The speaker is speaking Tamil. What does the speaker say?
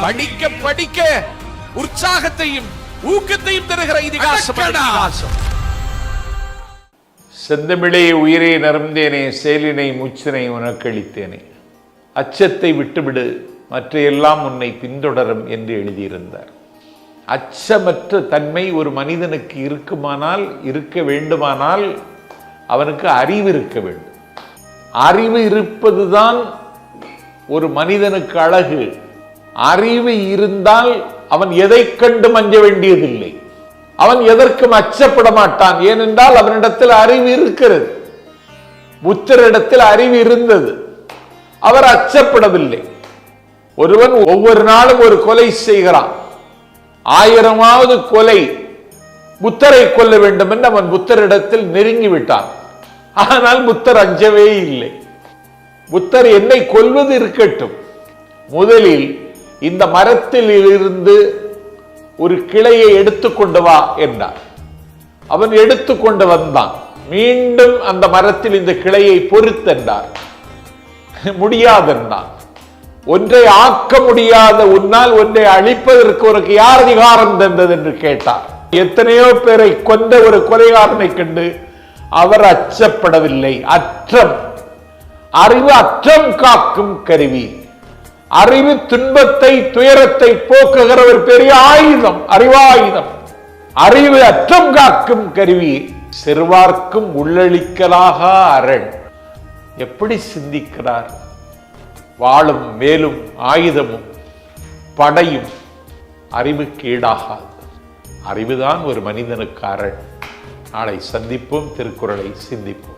படிக்க படிக்க உற்சாகத்தையும் ஊக்கத்தையும் தருகிற இதிகாசம் செந்தமிழே உயிரே நரம்பேனே செயலினை மூச்சினை உனக்களித்தேனே அச்சத்தை விட்டுவிடு மற்ற எல்லாம் உன்னை பின்தொடரும் என்று எழுதியிருந்தார். அச்சமற்ற தன்மை ஒரு மனிதனுக்கு இருக்குமானால் இருக்க வேண்டுமானால் அவனுக்கு அறிவு இருக்க வேண்டும். அறிவு இருப்பதுதான் ஒரு மனிதனுக்கு அழகு. அறிவு இருந்தால் அவன் எதை கண்டு மஞ்ச வேண்டியதில்லை. அவன் எதற்கும் அச்சப்பட மாட்டான். ஏனென்றால் அவனிடத்தில் அறிவு இருக்கிறது. புத்தரிடத்தில் அறிவு இருந்தது. அவர் அச்சப்படவில்லை. ஒருவன் ஒவ்வொரு நாளும் ஒரு கொலை செய்கிறான். ஆயிரமாவது கொலை புத்தரை கொல்ல வேண்டும் என்று அவன் புத்தரிடத்தில் நெருங்கி விட்டான். ஆனால் புத்தர் அஞ்சவே இல்லை. புத்தர் என்னை கொல்வது இருக்கட்டும். முதலில் இந்த மரத்தில் இருந்து ஒரு கிளையை எடுத்துக்கொண்டு வா என்றார் அவன் எடுத்துக்கொண்டு வந்தான். மீண்டும் அந்த மரத்தில் இந்த கிளையை பொறுத்தென்றார். முடியாதென்றான். ஒன்றை ஆக்க முடியாத உன்னால் ஒன்றை அழிப்பதற்கு உனக்கு யார் அதிகாரம் தந்தது என்று கேட்டார். எத்தனையோ பேரை கொந்த ஒரு கொலைகாரனை கண்டு அவர் அச்சப்படவில்லை. அற்றம் அறிவு அற்றம் காக்கும் கருவி. அறிவு துன்பத்தை துயரத்தை போக்குகிற ஒரு பெரிய ஆயுதம் அறிவாயுதம். அறிவு அற்றம் காக்கும் கருவி செருவார்க்கும் உள்ளளிக்கலாக அரண். எப்படி சிந்திக்கிறார்? வாளும் மேலும் ஆயுதமும் படையும் அறிவுக்கு ஈடாகாது. அறிவுதான் ஒரு மனிதனுக்கு அரண். நாளை சந்திப்போம் திருக்குறளை சிந்திப்போம்.